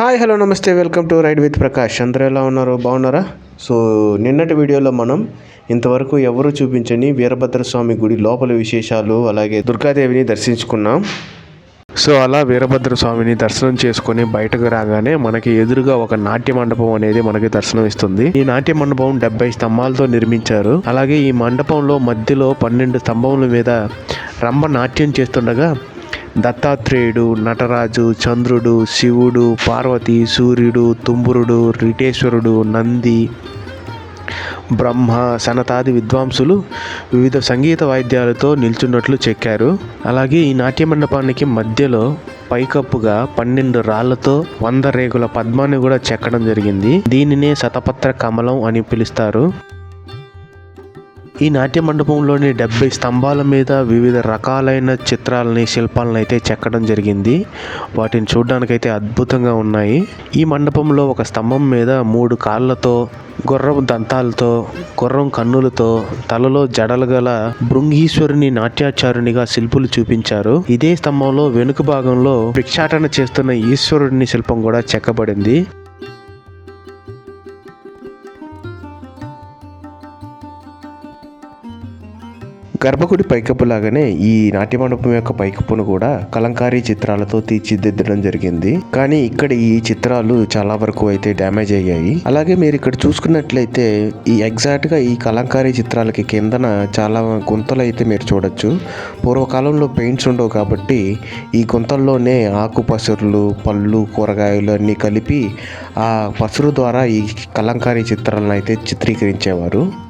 Hi hello namaste welcome to ride with Prakash. అందరూ ఎలా ఉన్నారు? బాగున్నారా? సో నిన్నటి వీడియోలో మనం ఇంతవరకు ఎవరు చూపించని వీరభద్ర స్వామి గుడి లోపల విశేషాలు అలాగే దుర్గాదేవిని దర్శించుకున్నాం. సో అలా వీరభద్ర స్వామిని దర్శనం చేసుకొని బయటకు రాగానే మనకి ఎదురుగా ఒక నాట్య మండపం అనేది మనకి దర్శనం ఇస్తుంది. ఈ నాట్య మండపం డెబ్బై స్తంభాలతో నిర్మించారు. అలాగే ఈ మండపంలో మధ్యలో పన్నెండు స్తంభముల మీద రంభ నాట్యం చేస్తుండగా దత్తాత్రేయుడు నటరాజు చంద్రుడు శివుడు పార్వతి సూర్యుడు తుంబురుడు రిటేశ్వరుడు నంది బ్రహ్మ సనతాది విద్వాంసులు వివిధ సంగీత వాయిద్యాలతో నిల్చున్నట్లు చెక్కారు. అలాగే ఈ నాట్య మండపానికి మధ్యలో పైకప్పుగా పన్నెండు రాళ్ళతో వంద రేగుల పద్మాన్ని కూడా చెక్కడం జరిగింది. దీనినే శతపత్ర కమలం అని పిలుస్తారు. ఈ నాట్య మండపంలోని డెబ్బై స్తంభాల మీద వివిధ రకాలైన చిత్రాలని శిల్పాలను అయితే చెక్కడం జరిగింది. వాటిని చూడడానికైతే అద్భుతంగా ఉన్నాయి. ఈ మండపంలో ఒక స్తంభం మీద మూడు కాళ్ళతో గుర్రం దంతాలతో గుర్రం కన్నులతో తలలో జడలు గల భృంగీశ్వరుని నాట్యాచారునిగా శిల్పులు చూపించారు. ఇదే స్తంభంలో వెనుక భాగంలో భిక్షాటన చేస్తున్న ఈశ్వరుడిని శిల్పం కూడా చెక్కబడింది. గర్భగుడి పైకప్పు లాగానే ఈ నాట్య మండపం యొక్క పైకప్పును కూడా కలంకారీ చిత్రాలతో తీర్చిదిద్దడం జరిగింది. కానీ ఇక్కడ ఈ చిత్రాలు చాలా వరకు అయితే డ్యామేజ్ అయ్యాయి. అలాగే మీరు ఇక్కడ చూసుకున్నట్లయితే ఈ ఎగ్జాక్ట్గా ఈ కలంకారీ చిత్రాలకి కిందన చాలా గుంతలు అయితే మీరు చూడొచ్చు. పూర్వకాలంలో పెయింట్స్ ఉండవు కాబట్టి ఈ గుంతల్లోనే ఆకు పసురులు పళ్ళు కూరగాయలు అన్నీ కలిపి ఆ పసురు ద్వారా ఈ కలంకారీ చిత్రాలను అయితే చిత్రీకరించేవారు.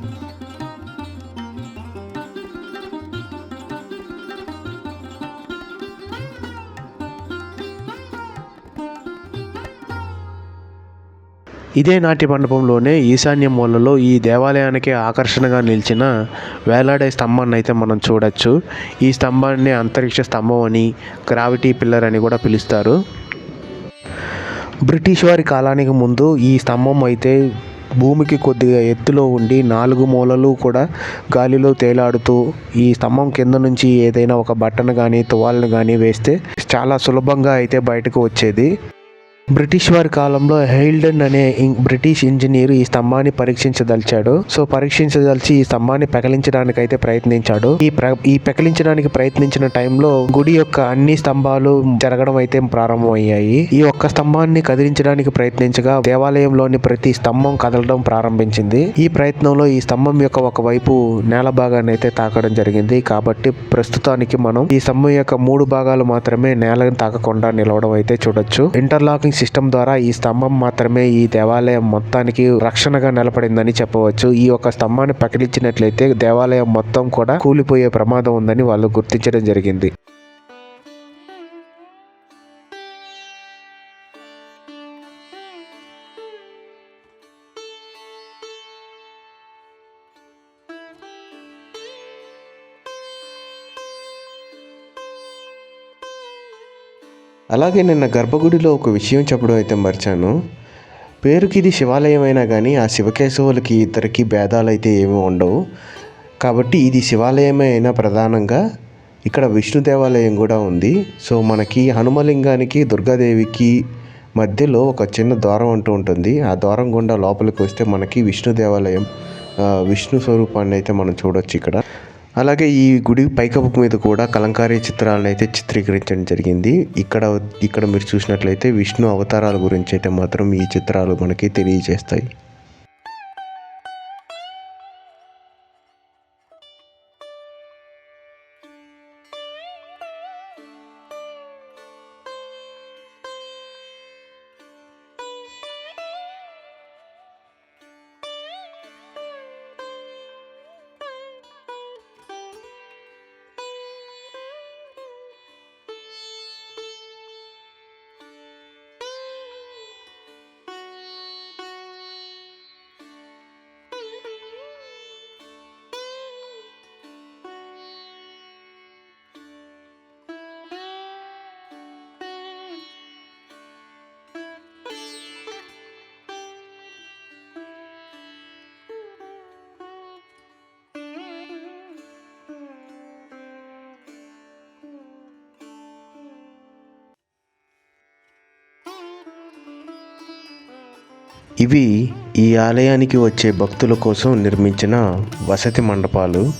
ఇదే నాట్య మండపంలోనే ఈశాన్య మూలలో ఈ దేవాలయానికి ఆకర్షణగా నిలిచిన వేలాడే స్తంభాన్ని అయితే మనం చూడొచ్చు. ఈ స్తంభాన్ని అంతరిక్ష స్తంభం అని గ్రావిటీ పిల్లర్ అని కూడా పిలుస్తారు. బ్రిటిష్ వారి కాలానికి ముందు ఈ స్తంభం అయితే భూమికి కొద్దిగా ఎత్తులో ఉండి నాలుగు మూలలు కూడా గాలిలో తేలాడుతూ ఈ స్తంభం కింద నుంచి ఏదైనా ఒక బట్టను కానీ తువాలను కానీ వేస్తే చాలా సులభంగా అయితే బయటకు వచ్చేది. బ్రిటిష్ వారి కాలంలో హెయిల్డన్ అనే ఇం- బ్రిటిష్ ఇంజనీర్ ఈ స్తంభాన్ని పరీక్షించదలిచాడు. సో పరీక్షించదలిచి ఈ స్తంభాన్ని పెకలించడానికైతే అయితే ప్రయత్నించాడు. ఈ ప్ర ఈ పెకలించడానికి ప్రయత్నించిన టైంలో గుడి యొక్క అన్ని స్తంభాలు జరగడం అయితే ప్రారంభమయ్యాయి. ఈ ఒక్క స్తంభాన్ని కదిలించడానికి ప్రయత్నించగా దేవాలయంలోని ప్రతి స్తంభం కదలడం ప్రారంభించింది. ఈ ప్రయత్నంలో ఈ స్తంభం యొక్క ఒక వైపు నేల భాగాన్ని అయితే తాకడం జరిగింది. కాబట్టి ప్రస్తుతానికి మనం ఈ స్తంభం యొక్క మూడు భాగాలు మాత్రమే నేలను తాకకుండా నిలవడం అయితే చూడొచ్చు. ఇంటర్లాకింగ్ సిస్టమ్ ద్వారా ఈ స్తంభం మాత్రమే ఈ దేవాలయం మొత్తానికి రక్షణగా నిలబడిందని చెప్పవచ్చు. ఈ ఒక స్తంభాన్ని పకిలించినట్లయితే దేవాలయం మొత్తం కూడా కూలిపోయే ప్రమాదం ఉందని వాళ్ళు గుర్తించడం జరిగింది. అలాగే నిన్న గర్భగుడిలో ఒక విషయం చెప్పడం అయితే మర్చాను. పేరుకి ఇది శివాలయం అయినా కానీ ఆ శివకేశవులకి ఇద్దరికి భేదాలు అయితే ఏమీ ఉండవు. కాబట్టి ఇది శివాలయమే అయినా ప్రధానంగా ఇక్కడ విష్ణు దేవాలయం కూడా ఉంది. సో మనకి హనుమలింగానికి దుర్గాదేవికి మధ్యలో ఒక చిన్న ద్వారం అంటూ ఉంటుంది. ఆ ద్వారం గుండా లోపలికి వస్తే మనకి విష్ణు దేవాలయం విష్ణు స్వరూపాన్ని అయితే మనం చూడొచ్చు ఇక్కడ. అలాగే ఈ గుడి పైకప్పు మీద కూడా కలంకారీ చిత్రాలను అయితే చిత్రీకరించడం జరిగింది. ఇక్కడ ఇక్కడ మీరు చూసినట్లయితే విష్ణు అవతారాల గురించి అయితే మాత్రం ఈ చిత్రాలు మనకి తెలియజేస్తాయి. ఇవి ఈ ఆలయానికి వచ్చే భక్తుల కోసం నిర్మించిన వసతి మండపాలు.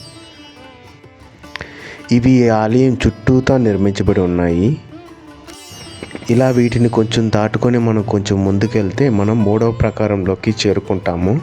ఇవి ఈ ఆలయం చుట్టూతా నిర్మించబడి ఉన్నాయి. ఇలా వీటిని కొంచెం దాటుకొని మనం కొంచెం ముందుకెళ్తే మనం మూడవ ప్రకారంలోకి చేరుకుంటాము.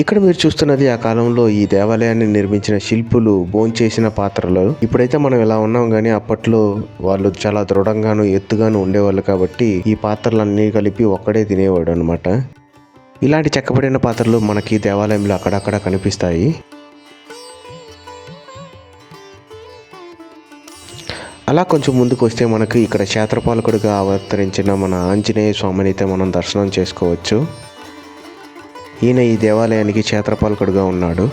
ఇక్కడ మీరు చూస్తున్నది ఆ కాలంలో ఈ దేవాలయాన్ని నిర్మించిన శిల్పులు భోంచేసిన పాత్రలు. ఇప్పుడైతే మనం ఇలా ఉన్నాం కానీ అప్పట్లో వాళ్ళు చాలా దృఢంగాను ఎత్తుగాను ఉండేవాళ్ళు కాబట్టి ఈ పాత్రలన్నీ కలిపి ఒక్కడే తినేవాడు అనమాట ఇలాంటి చెక్కబడిన పాత్రలు మనకి దేవాలయంలో అక్కడక్కడ కనిపిస్తాయి. అలా కొంచెం ముందుకు వస్తే మనకు ఇక్కడ క్షేత్రపాలకుడిగా అవతరించిన మన ఆంజనేయ స్వామిని అయితే మనం దర్శనం చేసుకోవచ్చు. ఈయన ఈ దేవాలయానికి క్షేత్రపాలకుడుగా ఉన్నాడు.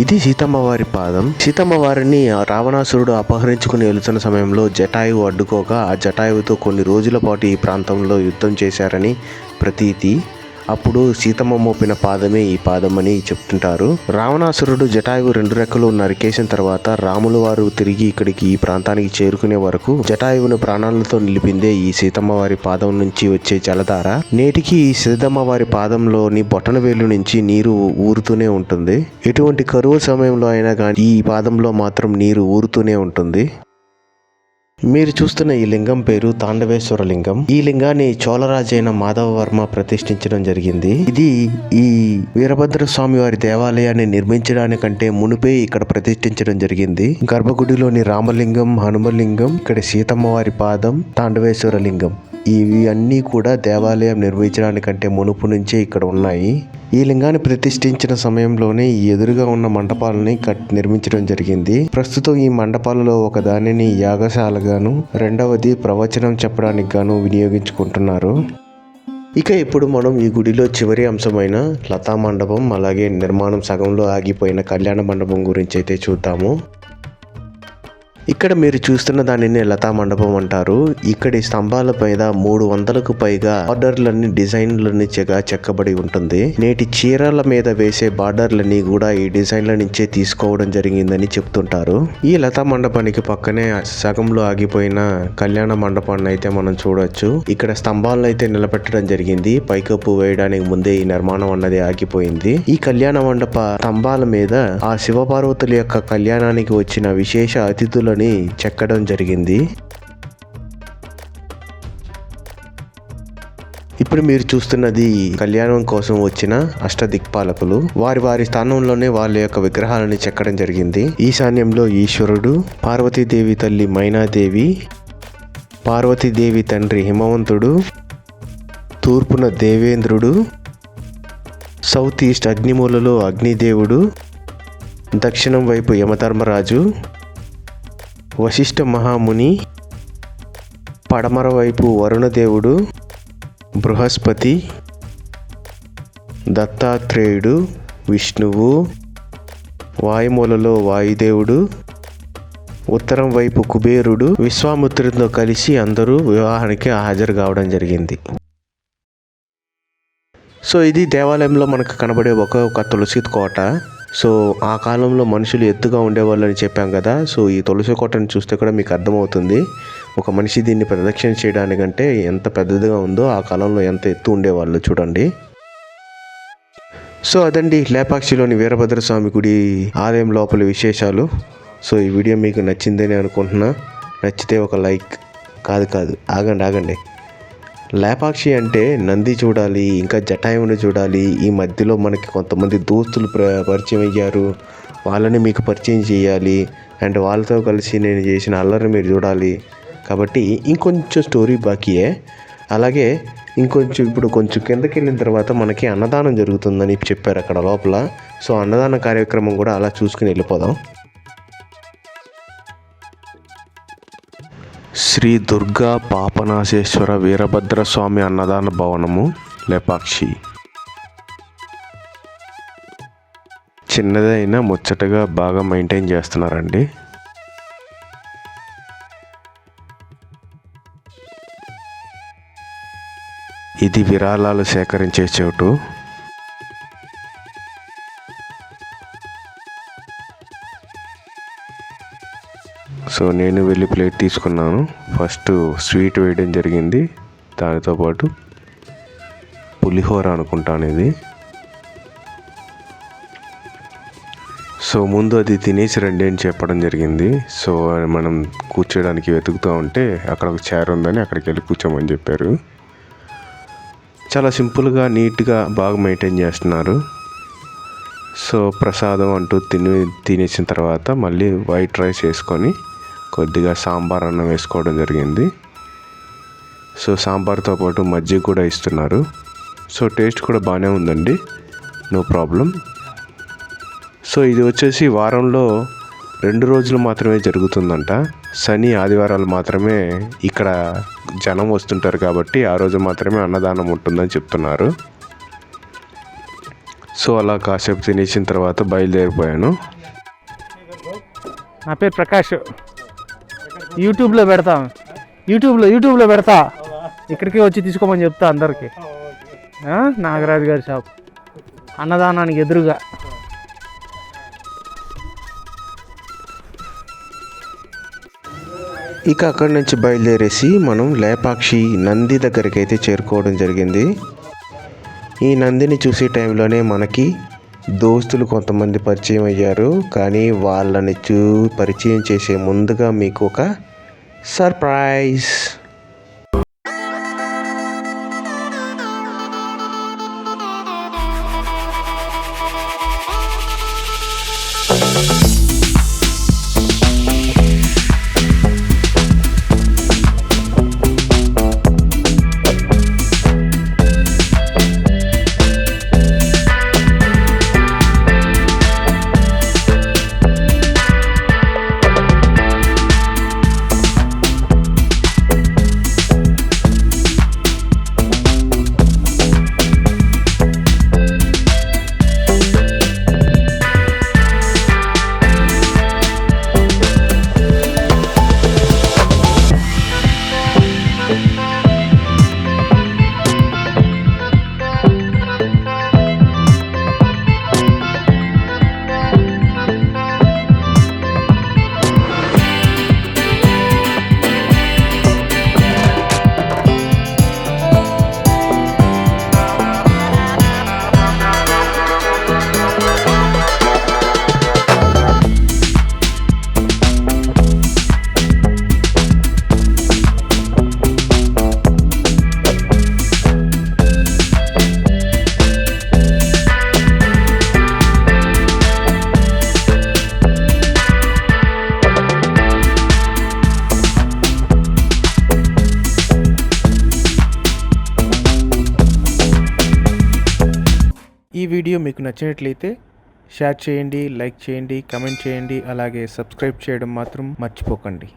ఇది సీతమ్మ వారి పాదం. సీతమ్మ వారిని రావణాసురుడు అపహరించుకుని వెళుతున్న సమయంలో జటాయువు అడ్డుకోగా ఆ జటాయువుతో కొన్ని రోజుల పాటు ఈ ప్రాంతంలో యుద్ధం చేశారని ప్రతీతి అప్పుడు సీతమ్మ మోపిన పాదమే ఈ పాదం అని చెప్తుంటారు. రావణాసురుడు జటాయువు రెండు రెక్కలు నరికేసిన తర్వాత రాములు వారు తిరిగి ఇక్కడికి ఈ ప్రాంతానికి చేరుకునే వరకు జటాయువును ప్రాణాలతో నిలిపిందే ఈ సీతమ్మ వారి పాదం నుంచి వచ్చే జలధార. నేటికి ఈ సీతమ్మ వారి పాదంలోని బొటన వేలు నుంచి నీరు ఊరుతూనే ఉంటుంది. ఎటువంటి కరువు సమయంలో అయినా కానీ ఈ పాదంలో మాత్రం నీరు ఊరుతూనే ఉంటుంది. మీరు చూస్తున్న ఈ లింగం పేరు తాండవేశ్వర లింగం. ఈ లింగాన్ని చోళరాజైన మాధవ వర్మ ప్రతిష్ఠించడం జరిగింది. ఇది ఈ వీరభద్ర స్వామి వారి దేవాలయాన్ని నిర్మించడానికంటే మునిపే ఇక్కడ ప్రతిష్ఠించడం జరిగింది. గర్భగుడిలోని రామలింగం హనుమలింగం ఇక్కడ సీతమ్మ వారి పాదం తాండవేశ్వర లింగం. ఇవి అన్నీ కూడా దేవాలయం నిర్మించడానికంటే మునుపు నుంచే ఇక్కడ ఉన్నాయి. ఈ లింగాన్ని ప్రతిష్ఠించిన సమయంలోనే ఈ ఎదురుగా ఉన్న మండపాలని కట్ నిర్మించడం జరిగింది. ప్రస్తుతం ఈ మండపాలలో ఒక దానిని యాగశాలగాను రెండవది ప్రవచనం చెప్పడానికి గాను వినియోగించుకుంటున్నారు. ఇక ఇప్పుడు మనం ఈ గుడిలో చివరి అంశమైన లతా మండపం అలాగే నిర్మాణం సగంలో ఆగిపోయిన కళ్యాణ మండపం గురించి అయితే చూద్దాము. ఇక్కడ మీరు చూస్తున్న దానిని లతా మండపం అంటారు. ఇక్కడి స్తంభాల పైన మూడు వందలకు పైగా బార్డర్లన్నీ డిజైన్లని చెక్కబడి ఉంటుంది. నేటి చీరల మీద వేసే బార్డర్లని కూడా ఈ డిజైన్ల నుంచే తీసుకోవడం జరిగిందని చెప్తుంటారు. ఈ లతా మండపానికి పక్కనే సగంలో ఆగిపోయిన కళ్యాణ మండపాన్ని అయితే మనం చూడొచ్చు. ఇక్కడ స్తంభాలను అయితే నిలబెట్టడం జరిగింది. పైకప్పు వేయడానికి ముందే ఈ నిర్మాణం అన్నది ఆగిపోయింది. ఈ కళ్యాణ మండప స్తంభాల మీద ఆ శివపార్వతుల యొక్క కళ్యాణానికి వచ్చిన విశేష అతిథులని చెక్కడం జరిగింది. ఇప్పుడు మీరు చూస్తున్నది కళ్యాణం కోసం వచ్చిన అష్టదిక్పాలకులు. వారి వారి స్థానంలోనే వాళ్ళ యొక్క విగ్రహాలను చెక్కడం జరిగింది. ఈశాన్యంలో ఈశ్వరుడు పార్వతీదేవి తల్లి మైనాదేవి పార్వతీదేవి తండ్రి హిమవంతుడు తూర్పున దేవేంద్రుడు సౌత్ ఈస్ట్ అగ్నిమూలలో అగ్నిదేవుడు దక్షిణం వైపు యమధర్మరాజు వశిష్ఠ మహాముని పడమర వైపు వరుణదేవుడు బృహస్పతి దత్తాత్రేయుడు విష్ణువు వాయుమూలలో వాయుదేవుడు ఉత్తరం వైపు కుబేరుడు విశ్వామిత్రుడితో కలిసి అందరూ వివాహానికి హాజరు కావడం జరిగింది. సో ఇది దేవాలయంలో మనకు కనబడే ఒక ఒక తులసి కోట. సో ఆ కాలంలో మనుషులు ఎత్తుగా ఉండేవాళ్ళని చెప్పాం కదా. సో ఈ తులసి కోటను చూస్తే కూడా మీకు అర్థమవుతుంది. ఒక మనిషి దీన్ని ప్రదక్షిణ చేయడానికంటే ఎంత పెద్దదిగా ఉందో ఆ కాలంలో ఎంత ఎత్తు ఉండేవాళ్ళు చూడండి. సో అదండి లేపాక్షిలోని వీరభద్రస్వామి గుడి ఆలయం లోపల విశేషాలు. సో ఈ వీడియో మీకు నచ్చిందని అనుకుంటున్నా. నచ్చితే ఒక లైక్. కాదు కాదు. ఆగండి ఆగండి. లేపాక్షి అంటే నంది చూడాలి ఇంకా జటాయువుని చూడాలి. ఈ మధ్యలో మనకి కొంతమంది దోస్తులు ప్ర పరిచయం అయ్యారు. వాళ్ళని మీకు పరిచయం చేయాలి. అండ్ వాళ్ళతో కలిసి నేను చేసిన అల్లరి మీరు చూడాలి. కాబట్టి ఇంకొంచెం స్టోరీ బాకీయే. అలాగే ఇంకొంచెం ఇప్పుడు కొంచెం కిందకి వెళ్ళిన తర్వాత మనకి అన్నదానం జరుగుతుందని చెప్పారు అక్కడ లోపల. సో అన్నదాన కార్యక్రమం కూడా అలా చూసుకుని వెళ్ళిపోదాం. శ్రీ దుర్గా పాపనాశేశ్వర వీరభద్రస్వామి అన్నదాన భవనము లేపాక్షి. చిన్నదైనా ముచ్చటగా బాగా మెయింటైన్ చేస్తున్నారండి. ఇది విరాళాలు సేకరించే చోటు. సో నేను వెళ్ళి ప్లేట్ తీసుకున్నాను. ఫస్ట్ స్వీట్ వేయడం జరిగింది. దానితో పాటు పులిహోర అనుకుంటాను ఇది సో ముందు అది తినేసి రండి అని చెప్పడం జరిగింది. సో మనం కూర్చోడానికి వెతుకుతూ ఉంటే అక్కడ ఒక చైర్ ఉందని అక్కడికి వెళ్ళి కూర్చోమని చెప్పారు. చాలా సింపుల్గా నీట్గా బాగా మెయింటైన్ చేస్తున్నారు. సో ప్రసాదం అంటూ తిని తినేసిన తర్వాత మళ్ళీ వైట్ రైస్ వేసుకొని కొద్దిగా సాంబార్ అన్నం వేసుకోవడం జరిగింది. సో సాంబార్తో పాటు మజ్జిగ కూడా ఇస్తున్నారు. సో టేస్ట్ కూడా బాగానే ఉందండి. No problem. సో ఇది వచ్చేసి వారంలో రెండు రోజులు మాత్రమే జరుగుతుందంట. శని ఆదివారాలు మాత్రమే ఇక్కడ జనం వస్తుంటారు కాబట్టి ఆ రోజు మాత్రమే అన్నదానం ఉంటుందని చెప్తున్నారు. సో అలా కాసేపు తినేసిన తర్వాత బయలుదేరిపోయాను. నా పేరు ప్రకాష్. యూట్యూబ్లో పెడతా. యూట్యూబ్లో యూట్యూబ్లో పెడతా. ఇక్కడికి వచ్చి తీసుకోమని చెప్తా అందరికి. నాగరాజు గారి షాప్. అన్నదానానికి ఎదురుగా. ఇక అక్కడి నుంచి బయలుదేరేసి మనం లేపాక్షి నంది దగ్గరికి అయితే చేరుకోవడం జరిగింది. ఈ నందిని చూసే టైంలోనే మనకి దోస్తులు కొంతమంది పరిచయం అయ్యారు కానీ వాళ్ళని చూ పరిచయం చేసే ముందుగా మీకు ఒక సర్ప్రైజ్ మీకు నచ్చినట్లయితే షేర్ చేయండి లైక్ చేయండి కమెంట్ చేయండి అలాగే సబ్స్క్రైబ్ చేయడం మాత్రం మర్చిపోకండి.